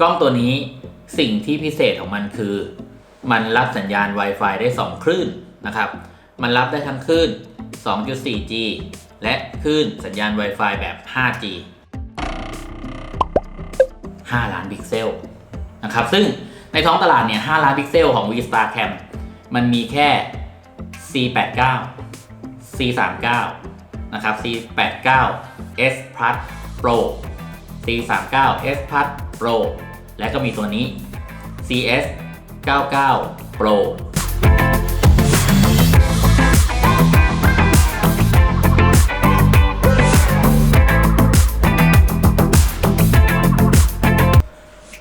กล้องตัวนี้สิ่งที่พิเศษของมันคือ มันรับสัญญาณ Wi-Fi ได้ 2 คลื่นนะครับ มันรับได้ทั้งคลื่น 2.4G และคลื่นสัญญาณ Wi-Fi แบบ 5G 5 ล้านพิกเซลนะครับ ซึ่งในท้องตลาดเนี่ย 5 ล้านพิกเซลของ V-Star Cam มันมีแค่ C89 C39 นะครับ C89 S Plus Pro C39 S Plus Pro และก็มีตัวนี้ CS 99 Pro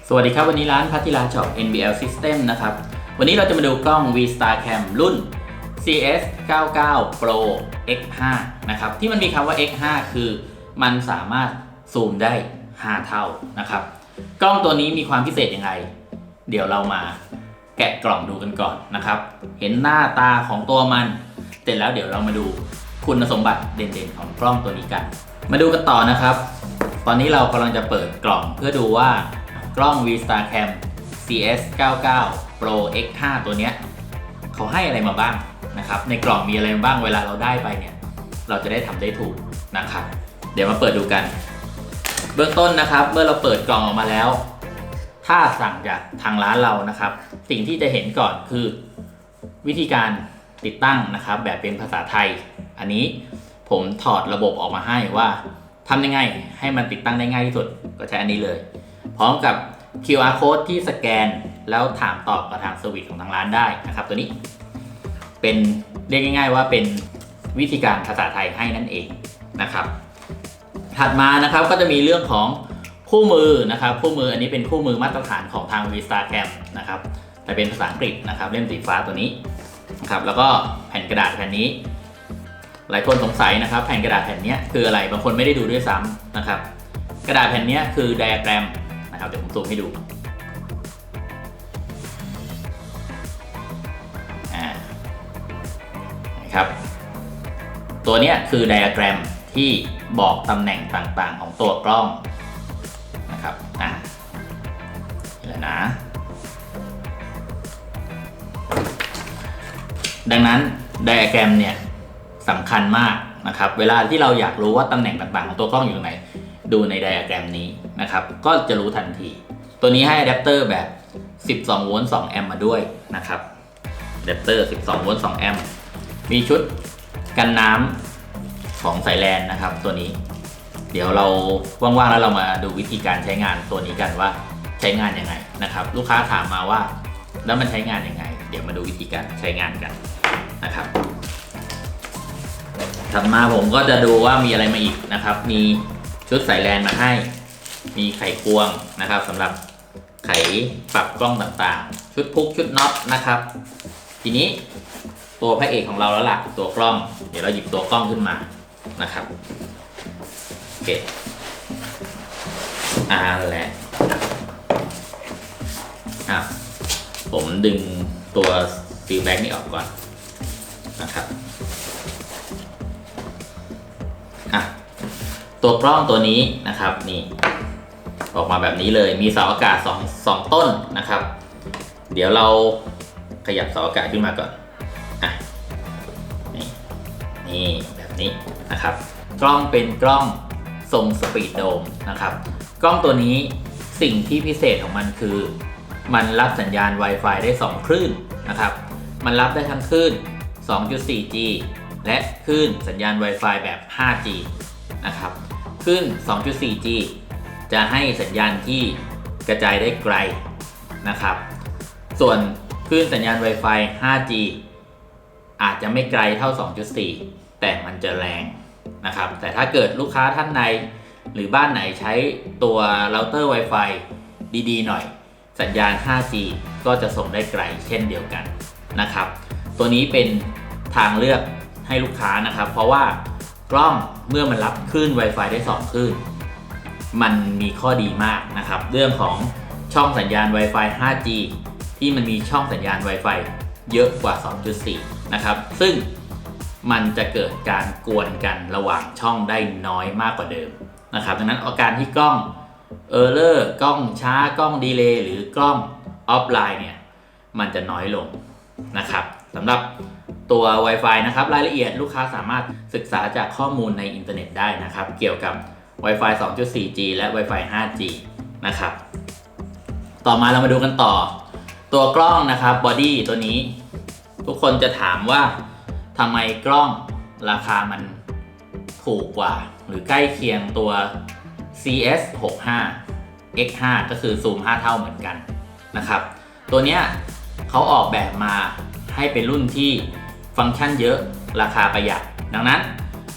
สวัสดีครับ วันนี้ร้านพัทิลาช็อป NBL System นะครับ วันนี้เราจะมาดูกล้อง V Star Cam รุ่น CS 99 Pro X5 นะครับ ที่มันมีคำว่า X5 คือมันสามารถซูมได้ 5 เท่านะครับ กล้องตัวนี้มีความพิเศษยังไง เดี๋ยวเรามาแกะกล่องดูกันก่อนนะครับ เห็นหน้าตาของตัวมันเสร็จแล้วเดี๋ยวเรามาดูคุณสมบัติเด่นๆของกล้องตัวนี้กัน มาดูกันต่อนะครับ ตอนนี้เรากำลังจะเปิดกล่องเพื่อดูว่ากล้อง V Star Cam CS 99 Pro X5 ตัวเนี้ยเขาให้อะไรมาบ้างนะครับ ในกล่องมีอะไรบ้างเวลาเราได้ไปเนี่ย เราจะได้ทำได้ถูกนะครับ เดี๋ยวมาเปิดดูกัน เบื้องต้นนะครับ เมื่อเราเปิดกล่องออกมาแล้ว ถ้าสั่งจากทางร้านเรานะครับ สิ่งที่จะเห็นก่อนคือ วิธีการติดตั้งนะครับ แบบเป็นภาษาไทย อันนี้ผมถอดระบบออกมาให้ว่าทำยังไงให้มันติดตั้งได้ง่ายที่สุดก็ใช้อันนี้เลย พร้อมกับ QR code ที่สแกนแล้วถามตอบกับทางเซอร์วิสของทางร้านได้นะครับ ตัวนี้ เป็นเรียกง่าย ๆ ว่าเป็นวิธีการภาษาไทยให้นั่นเองนะครับ ถัดมานะครับก็จะมีเรื่องของคู่มือนะครับคู่มืออันนี้เป็นคู่มือมาตรฐานของทาง Vista Cam นะครับแต่เป็นภาษาอังกฤษนะครับเล่มสีฟ้าตัวนี้นะครับแล้วก็แผ่นกระดาษแผ่นนี้ หลายคนสงสัยนะครับ แผ่นกระดาษแผ่นนี้คืออะไรบางคนไม่ได้ดูด้วยซ้ำนะครับ กระดาษแผ่นนี้คือไดอะแกรมนะครับเดี๋ยวผมซูมให้ดูอ่านะครับตัวนี้คือไดอะแกรมที่ บอกตำแหน่งต่างๆ ของตัวกล้องนะครับอ่านี่แหละนะ ดังนั้นไดอะแกรมเนี่ยสำคัญมากนะครับ เวลาที่เราอยากรู้ว่าตำแหน่งต่างๆ ของตัวกล้องอยู่ไหน ดูในไดอะแกรมนี้นะครับ ก็จะรู้ทันที ตัวนี้ให้อะแดปเตอร์แบบ 12 โวลต์ 2 แอมป์มาด้วยนะครับอะแดปเตอร์ 12 โวลต์ 2 แอมป์ มีชุดกันน้ำ ของสายแลนนะครับตัวนี้ เดี๋ยวเราว่างๆแล้วเรามาดูวิธีการใช้งานตัวนี้กันว่าใช้งานยังไงนะครับ ลูกค้าถามมาว่า แล้วมันใช้งานยังไง เดี๋ยวมาดูวิธีการใช้งานกันนะครับถัดมาผมก็จะดูว่ามีอะไรมาอีกนะครับ มีชุดสายแลนมาให้ มีไขควงนะครับสำหรับไขปรับกล้องต่างๆ ชุดพุกชุดน็อตนะครับ ทีนี้ตัวพระเอกของเราแล้วล่ะตัวกล้อง เดี๋ยวเราหยิบตัวกล้องขึ้นมา นะครับโอเคอ่าแหละอะผมดึงตัวซีลแบ็กนี่ออกก่อนนะครับอะตัวกล้องตัวนี้นะครับนี่ออกมาแบบนี้เลยมีเสาอากาศสองสองต้นนะครับ เดี๋ยวเราขยับเสาอากาศขึ้นมาก่อน กล้องเป็นกล้องทรงสปีดโดมนะครับ กล้องตัวนี้สิ่งที่พิเศษของมันคือ มันรับสัญญาณ Wi-Fi ได้ 2 คลื่นนะครับ มันรับได้ทั้งคลื่น 2.4G และคลื่นสัญญาณ Wi-Fi แบบ 5G นะครับคลื่น 2.4G จะให้สัญญาณที่กระจายได้ไกลนะครับ ส่วนคลื่นสัญญาณ Wi-Fi 5G อาจจะไม่ไกลเท่า 2.4 แต่มันจะแรง นะครับ แต่ถ้าเกิดลูกค้าท่านใดหรือบ้านไหนใช้ตัวเราเตอร์ Wi-Fi ดีๆ หน่อย สัญญาณ 5G ก็จะส่งได้ไกลเช่นเดียวกันนะครับ ตัวนี้เป็นทางเลือกให้ลูกค้านะครับ เพราะว่ากล้องเมื่อมันรับคลื่น Wi-Fi ได้ 2 คลื่น มันมีข้อดีมากนะครับ เรื่องของช่องสัญญาณ Wi-Fi 5G ที่มันมีช่องสัญญาณ Wi-Fi เยอะกว่า 2.4 นะครับ ซึ่ง มันจะเกิดการกวนกันระหว่างช่องได้น้อยมากกว่าเดิมนะครับดังนั้นอาการที่กล้องเออร์เลอร์กล้องช้ากล้องดีเลย์หรือกล้องออฟไลน์เนี่ยมันจะน้อยลงนะครับสำหรับตัว Wi-Fi นะครับรายละเอียดลูกค้าสามารถศึกษาจากข้อมูลในอินเทอร์เน็ตได้นะครับ เกี่ยวกับ Wi-Fi 2.4G และ Wi-Fi 5G นะครับ ต่อมาเรามาดูกันต่อ ตัวกล้องนะครับบอดี้ตัวนี้ ทุกคนจะถามว่า ทำไมกล้องราคามันถูกกว่า หรือใกล้เคียงตัว CS 65 X5 ก็คือซูม 5 เท่าเหมือนกันนะครับ ตัวเนี้ยเขาออกแบบมาให้เป็นรุ่นที่ฟังก์ชันเยอะราคาประหยัด ดังนั้น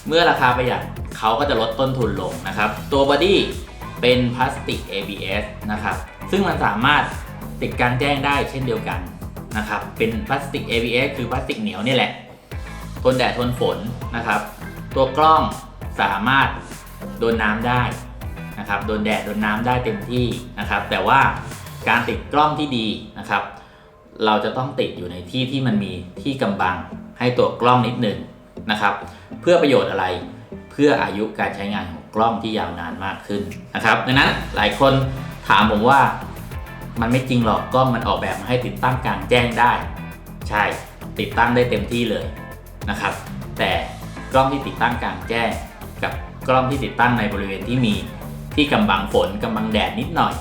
เมื่อราคาประหยัดเขาก็จะลดต้นทุนลงนะครับ ตัวบอดี้เป็นพลาสติก ABS นะครับ ซึ่งมันสามารถติดกางแจ้งได้เช่นเดียวกันนะครับ เป็นพลาสติก ABS คือพลาสติกเหนียวนี่แหละ ทนแดดทนฝนนะครับ ตัวกล้องสามารถโดนน้ำได้นะครับโดนแดดโดนน้ำได้เต็มที่นะครับ แต่ว่าการติดกล้องที่ดีนะครับ เราจะต้องติดอยู่ในที่ที่มันมีที่กำบังให้ตัวกล้องนิดหนึ่งนะครับ เพื่อประโยชน์อะไรเพื่ออายุการใช้งานของกล้องที่ยาวนานมากขึ้นนะครับดังนั้นหลายคนถามผมว่ามันไม่จริงหรอกกล้องมันออกแบบมาให้ติดตั้งกลางแจ้งได้ ใช่ติดตั้งได้เต็มที่เลย นะครับ แต่กล้องที่ติดตั้งกลางแจ้งกับกล้องที่ติดตั้งในบริเวณที่มีที่กำบังฝนกำบังแดดนิดหน่อย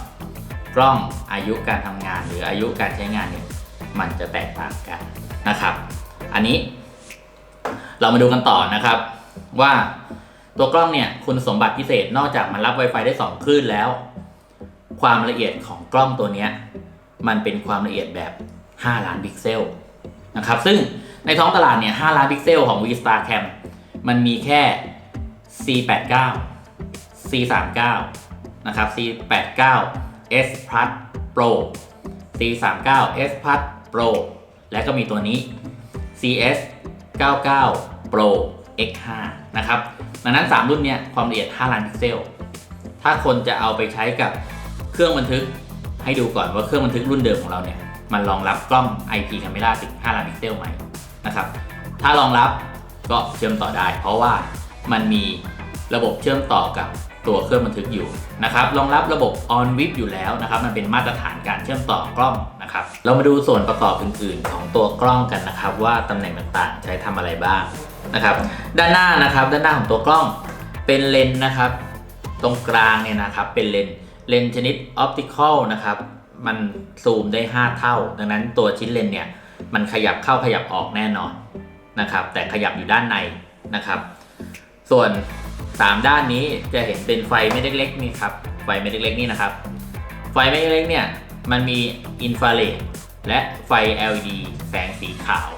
กล้องอายุการทำงานหรืออายุการใช้งานเนี่ยมันจะแตกต่างกันนะครับ อันนี้เรามาดูกันต่อนะครับ ว่าตัวกล้องเนี่ยคุณสมบัติพิเศษนอกจากมันรับ Wi-Fi ได้ 2 คลื่นแล้ว ความละเอียดของกล้องตัวนี้มันเป็นความละเอียดแบบ 5 ล้านพิกเซล นะครับซึ่งในท้องตลาดเนี่ย5ล้านพิกเซลของ V-Star Cam มันมีแค่ C89 C39 นะครับ C89 S Plus Pro C39 S Plus Pro และก็มีตัวนี้ CS 99 Pro X5 นะครับดังนั้น 3 รุ่นเนี้ยความละเอียด 5 ล้านพิกเซล ถ้าคนจะเอาไปใช้กับเครื่องบันทึกให้ดูก่อนว่าเครื่องบันทึกรุ่นเดิมของเราเนี่ย มันรองรับกล้อง IP Camera ถึง5ล้านพิกเซลไหมนะครับ ถ้ารองรับก็เชื่อมต่อได้ เพราะว่ามันมีระบบเชื่อมต่อกับตัวเครื่องบันทึกอยู่นะครับ รองรับระบบ on WIP อยู่แล้วนะครับ มันเป็นมาตรฐานการเชื่อมต่อกล้องนะครับ เรามาดูส่วนประกอบอื่น ๆ ของตัวกล้องกันนะครับ ว่าตำแหน่งต่างๆ ใช้ทำอะไรบ้างนะครับ ด้านหน้านะครับ ด้านหน้าของตัวกล้องเป็นเลนส์นะครับ ตรงกลางเนี่ยนะครับ เป็นเลนส์เลนส์ชนิดออปติคอลนะครับ มันซูมได้ 5 เท่า ดังนั้นตัวชิ้นเลนเนี่ยมันขยับเข้าขยับออกแน่นอนนะครับ แต่ขยับอยู่ด้านในนะครับ ส่วน 3 ด้านนี้จะเห็นเป็นไฟเม็ดเล็กๆนี่ครับไฟเม็ดเล็กๆนี่นะครับ ไฟเม็ดเล็กๆเนี่ยมันมีอินฟราเรดและไฟ LED แสงสีขาว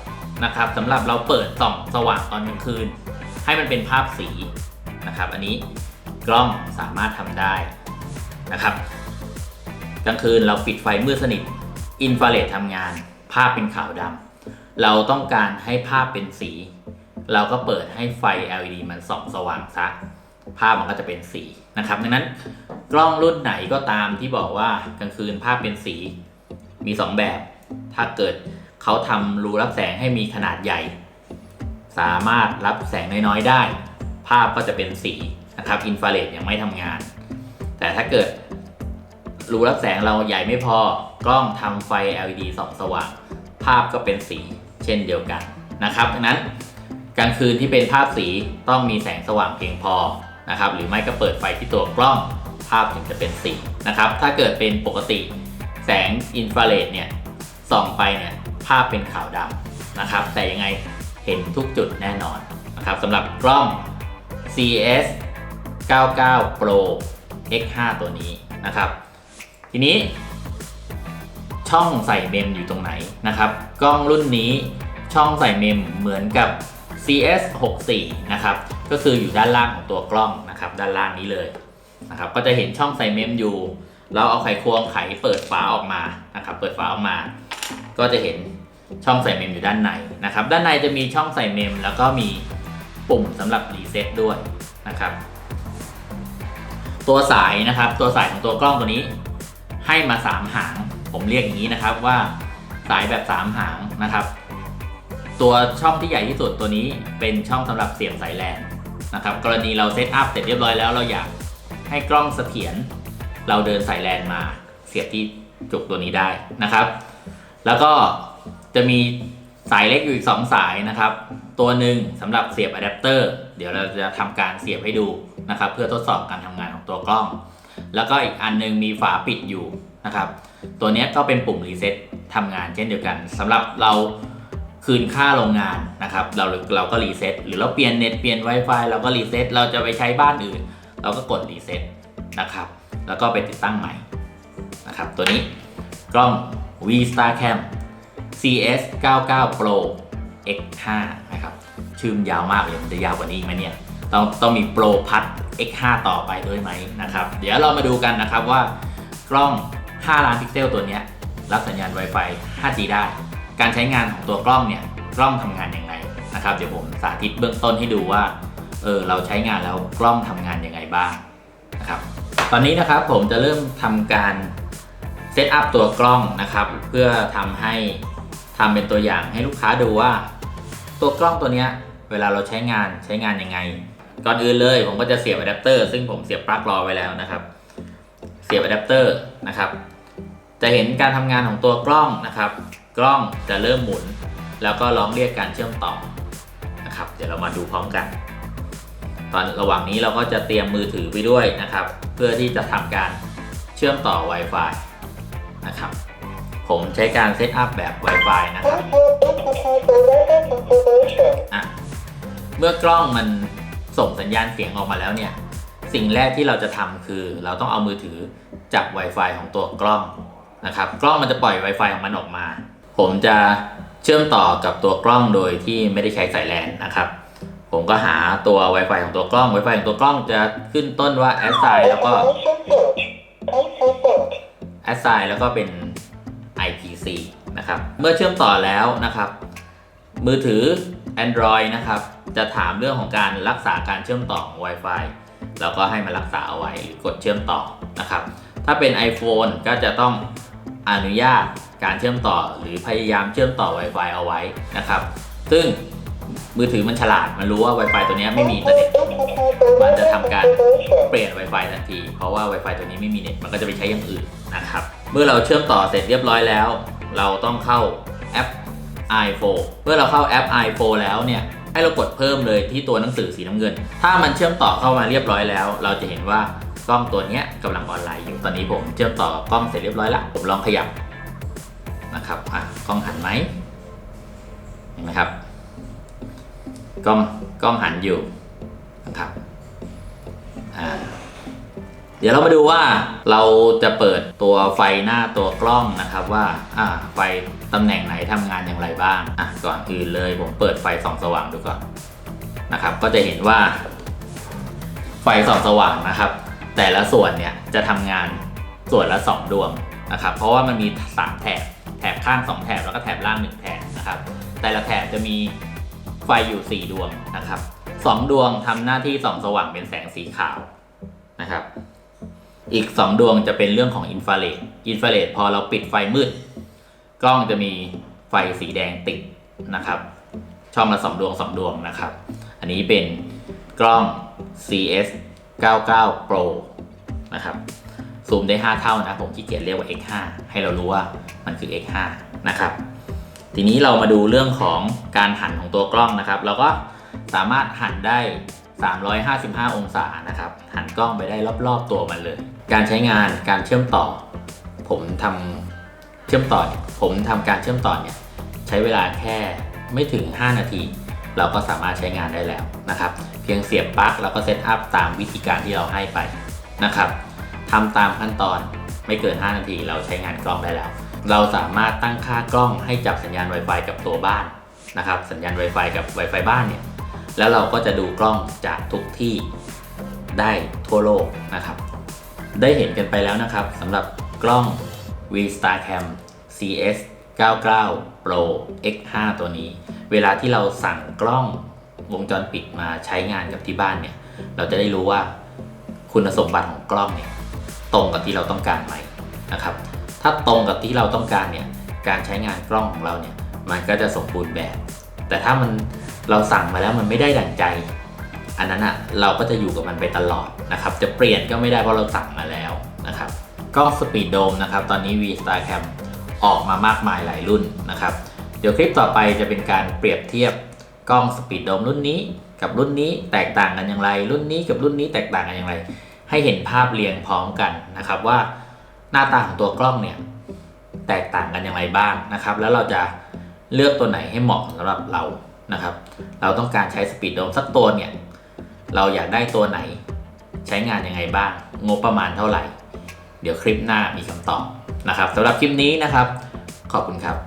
นะครับสำหรับเราเปิดส่องสว่างตอนกลางคืน ให้มันเป็นภาพสีนะครับ อันนี้กล้องสามารถทำได้นะครับ กลางคืนเราปิดไฟมืดสนิทอินฟราเรดทำงาน ภาพเป็นขาวดำเราต้องการให้ภาพเป็นสี เราก็เปิดให้ไฟ LED มันส่องสว่างซะภาพมันก็จะเป็นสีนะครับ ดังนั้นกล้องรุ่นไหนก็ตามที่บอกว่ากลางคืนภาพเป็นสีมี 2 แบบ ถ้าเกิดเขาทำรูรับแสงให้มีขนาดใหญ่ สามารถรับแสงน้อยๆได้ ภาพก็จะเป็นสีนะครับอินฟราเรดยังไม่ทำงาน แต่ถ้าเกิด รูรับแสงเราใหญ่ไม่พอกล้องทำไฟ LED ส่องสว่าง ภาพก็เป็นสีเช่นเดียวกันนะครับดังนั้นกลางคืนที่เป็นภาพสีต้องมีแสงสว่างเพียงพอนะครับหรือไม่ก็เปิดไฟที่ตัวกล้องภาพถึงจะเป็นสีนะครับถ้าเกิดเป็นปกติแสงอินฟราเรดเนี่ยส่องไปเนี่ยภาพเป็นขาวดำนะครับแต่ยังไงเห็นทุกจุดแน่นอนนะครับสำหรับกล้อง CS 99 Pro X5 ตัวนี้นะครับ ทีนี้ ช่องใส่เมมอยู่ตรงไหนนะครับ กล้องรุ่นนี้ช่องใส่เมมเหมือนกับ CS 64นะครับ ก็คืออยู่ด้านล่างของตัวกล้องนะครับ ด้านล่างนี้เลยนะครับ ก็จะเห็นช่องใส่เมมอยู่ เราเอาไขควงไขเปิดฝาออกมานะครับ เปิดฝาออกมา ก็จะเห็นช่องใส่เมมอยู่ด้านในนะครับ ด้านในจะมีช่องใส่เมม แล้วก็มีปุ่มสำหรับรีเซ็ตด้วยนะครับ ตัวสายนะครับ ตัวสายของตัวกล้องตัวนี้ ให้มา 3 หาง ผมเรียกอย่างนี้นะครับว่าสายแบบ 3 หางนะครับ ตัวช่องที่ใหญ่ที่สุดตัวนี้เป็นช่องสำหรับเสียบสายแลนนะครับกรณีเราเซตอัพเสร็จเรียบร้อยแล้วเราอยากให้กล้องเสถียรเราเดินสายแลนมาเสียบที่จุกตัวนี้ได้นะครับ แล้วก็จะมีสายเล็กอยู่อีก 2 สายนะครับ ตัวหนึ่งสำหรับเสียบอะแดปเตอร์เดี๋ยวเราจะทำการเสียบให้ดูนะครับ เพื่อทดสอบการทำงานของตัวกล้อง แล้วก็อีกอันหนึงมีฝาปิดอยู่นะครับ ตัวนี้ก็เป็นปุ่มรีเซ็ตทำงานเช่นเดียวกันสำหรับเราคืนค่าโรงงานนะครับ เราเราก็รีเซ็ตหรือเราเปลี่ยนเน็ตเปลี่ยน Wi-Fi เราก็รีเซ็ตเราจะไปใช้บ้านอื่น เราก็กดรีเซ็ตนะครับ แล้วก็ไปติดตั้งใหม่นะครับ ตัวนี้กล้อง V Star Cam CS 99 Pro X5 นะครับ ชื่อมยาวมากเลยมันจะยาวกว่านี้ไหมเนี่ย ต้องต้องมี Pro พัด X5 ต่อไปด้วยไหมนะครับ เดี๋ยวเรามาดูกันนะครับว่ากล้อง 5 ล้านพิกเซลตัวนี้รับสัญญาณ Wi-Fi 5G ได้ การใช้งานของตัวกล้องเนี่ยกล้องทำงานอยังไงนะครับ เดี๋ยวผมสาธิตเบื้องต้นให้ดูว่าเออเราใช้งานแล้วกล้องทำงานยังไงบ้างนะครับตอนนี้นะครับผมจะเริ่มทำการเซตอัพตัวกล้องนะครับ เพื่อทำให้ทำเป็นตัวอย่างให้ลูกค้าดูว่า ตัวกล้องตัวนี้เวลาเราใช้งานใช้งานยังไง ก่อนอื่นเลยผมก็จะเสียบอะแดปเตอร์ซึ่งผมเสียบปลั๊กรอไว้แล้วนะครับ เสียบอะแดปเตอร์นะครับ จะเห็นการทำงานของตัวกล้องนะครับ กล้องจะเริ่มหมุน แล้วก็ร้องเรียกการเชื่อมต่อนะครับ เดี๋ยวเรามาดูพร้อมกัน ตอนระหว่างนี้เราก็จะเตรียมมือถือไปด้วยนะครับ เพื่อที่จะทำการเชื่อมต่อ Wi-Fi นะครับ ผมใช้การเซตอัพแบบ Wi-Fi นะครับอะเมื่อกล้องมัน ส่งสัญญาณเสียงออกมาแล้วเนี่ย สิ่งแรกที่เราจะทำคือ เราต้องเอามือถือจับ Wi-Fi ของตัวกล้องนะครับ กล้องมันจะปล่อย Wi-Fi ของมันออกมา ผมจะเชื่อมต่อกับตัวกล้องโดยที่ไม่ได้ใช้สายแลนนะครับ ผมก็หาตัว Wi-Fi ของตัวกล้อง Wi-Fi ของตัวกล้องจะขึ้นต้นว่า assign แล้วก็ assign แล้วก็เป็น IPC นะครับ เมื่อเชื่อมต่อแล้วนะครับ มือถือ Android นะครับ จะถามเรื่องของการรักษาการเชื่อมต่อของ Wi-Fi แล้วก็ให้มารักษาเอาไว้หรือกดเชื่อมต่อนะครับ ถ้าเป็น iPhone ก็จะต้องอนุญาตการเชื่อมต่อหรือพยายามเชื่อมต่อ Wi-Fi เอาไว้นะครับ ซึ่งมือถือมันฉลาด มันรู้ว่า Wi-Fi ตัวนี้ไม่มีอินเทอร์เน็ต มันจะทำการเปลี่ยน Wi-Fi ทันที เพราะว่า Wi-Fi ตัวนี้ไม่มีเน็ต มันก็จะไปใช้อย่างอื่นนะครับ เมื่อเราเชื่อมต่อเสร็จเรียบร้อยแล้ว เราต้องเข้าแอป i4 เมื่อเราเข้าแอป i4 แล้วเนี่ย ให้เรากดเพิ่มเลยที่ตัวหนังสือสีน้ำเงิน ถ้ามันเชื่อมต่อเข้ามาเรียบร้อยแล้ว เราจะเห็นว่ากล้องตัวนี้ยกำลังออนไลน์อยู่ตอนนี้ผมเชื่อมต่อกับกล้องเสร็จเรียบร้อยแล้วผมลองขยับนะครับอะกล้องหันไหมเห็นไหมครับกล้องกล้องหันอยู่นะครับอ่า เดี๋ยวเรามาดูว่าเราจะเปิดตัวไฟหน้าตัวกล้องนะครับว่าอ่าไฟตำแหน่งไหนทำงานอย่างไรบ้างอะก่อนอื่นเลยผมเปิดไฟส่องสว่างดูก่อนนะครับ ก็จะเห็นว่า ไฟส่องสว่างนะครับ แต่ละส่วนเนี่ยจะทำงานส่วนละ 2 ดวงนะครับ เพราะว่ามันมี 3 แถบแถบข้าง 2 แถบแล้วก็แถบล่าง 1 แถบนะครับ แต่ละแถบจะมีไฟอยู่ 4 ดวงนะครับสองดวงทำหน้าที่ส่องสว่างเป็นแสงสีขาวนะครับ อีก 2 ดวงจะเป็นเรื่องของอินฟราเรดอินฟราเรดพอเราปิดไฟมืด กล้องจะมีไฟสีแดงติดนะครับ ช่องละ2ดวง2ดวงนะครับ อันนี้เป็นกล้อง CS 99 Pro นะครับซูมได้ 5 เท่านะ ผมขี้เกียจเรียกว่า X5 ให้เรารู้ว่ามันคือ X5 นะครับ ทีนี้เรามาดูเรื่องของการหันของตัวกล้องนะครับ เราก็สามารถหันได้ 355 องศานะครับ หันกล้องไปได้รอบ ๆ ตัวมันเลย การใช้งานการเชื่อมต่อ ผมทำเชื่อมต่อ ผมทำการเชื่อมต่อเนี่ยใช้เวลาแค่ไม่ถึง 5 นาที เราก็สามารถใช้งานได้แล้วนะครับ เพียงเสียบปลั๊กแล้วก็เซตอัพตามวิธีการที่เราให้ไปนะครับทำตามขั้นตอนไม่เกิน 5 นาที เราใช้งานกล้องได้แล้ว เราสามารถตั้งค่ากล้องให้จับสัญญาณ Wi-Fi กับตัวบ้านนะครับ สัญญาณ Wi-Fi กับ Wi-Fi บ้านเนี่ยแล้วเราก็จะดูกล้องจากทุกที่ได้ทั่วโลกนะครับ ได้เห็นกันไปแล้วนะครับสำหรับกล้อง V Star Cam CS 99 Pro X5 ตัวนี้ เวลาที่เราสั่งกล้องวงจรปิดมาใช้งานกับที่บ้านเนี่ย เราจะได้รู้ว่าคุณสมบัติของกล้องเนี่ยตรงกับที่เราต้องการไหมนะครับ ถ้าตรงกับที่เราต้องการเนี่ย การใช้งานกล้องของเราเนี่ย มันก็จะสมบูรณ์แบบ แต่ถ้ามันเราสั่งมาแล้วมันไม่ได้ดั่งใจ อันนั้นอะเราก็จะอยู่กับมันไปตลอด นะครับจะเปลี่ยนก็ไม่ได้เพราะเราสั่งมาแล้วนะครับกล้องสปีดโดมนะครับตอนนี้ V Star Cam ออกมามากมายหลายรุ่นนะครับเดี๋ยวคลิปต่อไปจะเป็นการเปรียบเทียบกล้องสปีดโดมรุ่นนี้กับรุ่นนี้แตกต่างกันอย่างไร รุ่นนี้กับรุ่นนี้แตกต่างกันอย่างไร ให้เห็นภาพเรียงพร้อมกันนะครับว่าหน้าตาของตัวกล้องเนี่ยแตกต่างกันอย่างไรบ้างนะครับ แล้วเราจะเลือกตัวไหนให้เหมาะสำหรับเรานะครับ เราต้องการใช้สปีดโดมสักตัวเนี่ยเราอยากได้ตัวไหน ใช้งานยังไงบ้าง งบประมาณเท่าไหร่ เดี๋ยวคลิปหน้ามีคำตอบนะครับสำหรับคลิปนี้นะครับ ขอบคุณครับ